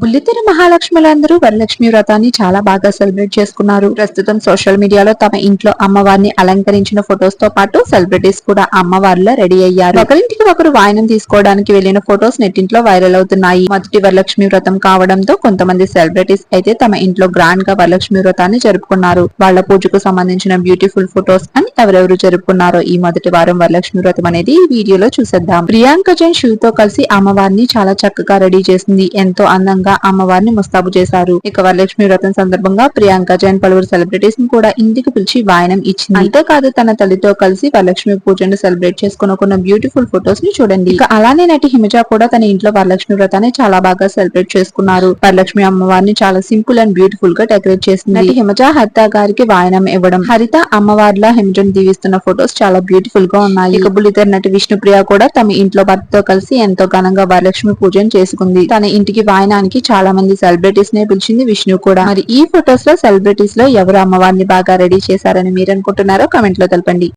బుల్లితెర మహాలక్ష్ములందరూ వరలక్ష్మి వ్రతాన్ని చాలా బాగా సెలబ్రేట్ చేసుకున్నారు. ప్రస్తుతం సోషల్ మీడియాలో తమ ఇంట్లో అమ్మవారిని అలంకరించిన ఫొటోస్తో పాటు సెలబ్రిటీస్ కూడా అమ్మవారిలో రెడీ అయ్యారు. ఒకరింటికి ఒకరు వాయనం తీసుకోవడానికి వెళ్ళిన ఫొటోస్ నెట్టింట్లో వైరల్ అవుతున్నాయి. మొదటి వరలక్ష్మి వ్రతం కావడంతో కొంతమంది సెలబ్రిటీస్ అయితే తమ ఇంట్లో గ్రాండ్గా వరలక్ష్మి వ్రతాన్ని జరుపుకున్నారు. వాళ్ళ పూజకు సంబంధించిన బ్యూటిఫుల్ ఫొటోస్ అని ఎవరెవరు జరుపుకున్నారో ఈ మొదటి వారం వరలక్ష్మి వ్రతం అనేది ఈ వీడియోలో చూసేద్దాం. ప్రియాంక జైన్ షూ తో కలిసి అమ్మవారిని చాలా చక్కగా రెడీ చేసింది. ఎంతో అందంగా అమ్మవారిని ముస్తాబు చేశారు. ఇక వరలక్ష్మి వ్రతం సందర్భంగా ప్రియాంక జైన్ పలువురు సెలబ్రిటీస్ని కూడా ఇంటికి పిలిచి వాయనం ఇచ్చింది. అంతేకాదు తన తల్లితో కలిసి వరలక్ష్మి పూజను సెలబ్రేట్ చేసుకున్న బ్యూటిఫుల్ ఫొటోస్ని చూడండి. ఇక అలానే నటి హిమజ కూడా తన ఇంట్లో వరలక్ష్మి వ్రతాన్ని చాలా బాగా సెలబ్రేట్ చేసుకున్నారు. వరలక్ష్మి అమ్మవారిని చాలా సింపుల్ అండ్ బ్యూటిఫుల్గా డెకరేట్ చేసింది. నటి హిమజ హరిత గారికి వాయనం ఇవ్వడం హరిత అమ్మవారిలా హిమజను దీవిస్తున్న ఫొటోస్ చాలా బ్యూటిఫుల్గా ఉన్నాయి. ఇక బుల్లితెర నటి విష్ణుప్రియ కూడా తమ ఇంట్లో భర్తతో కలిసి ఎంతో ఘనంగా వరలక్ష్మి పూజను చేసుకుంది. తన ఇంటికి వాయనానికి చాలా మంది సెలబ్రిటీస్ నే పిలిచింది విష్ణు కూడా. మరి ఈ ఫొటోస్లో సెలబ్రిటీస్లో ఎవరు అమ్మవారిని బాగా రెడీ చేశారని మీరు అనుకుంటున్నారో కమెంట్లో తెలపండి.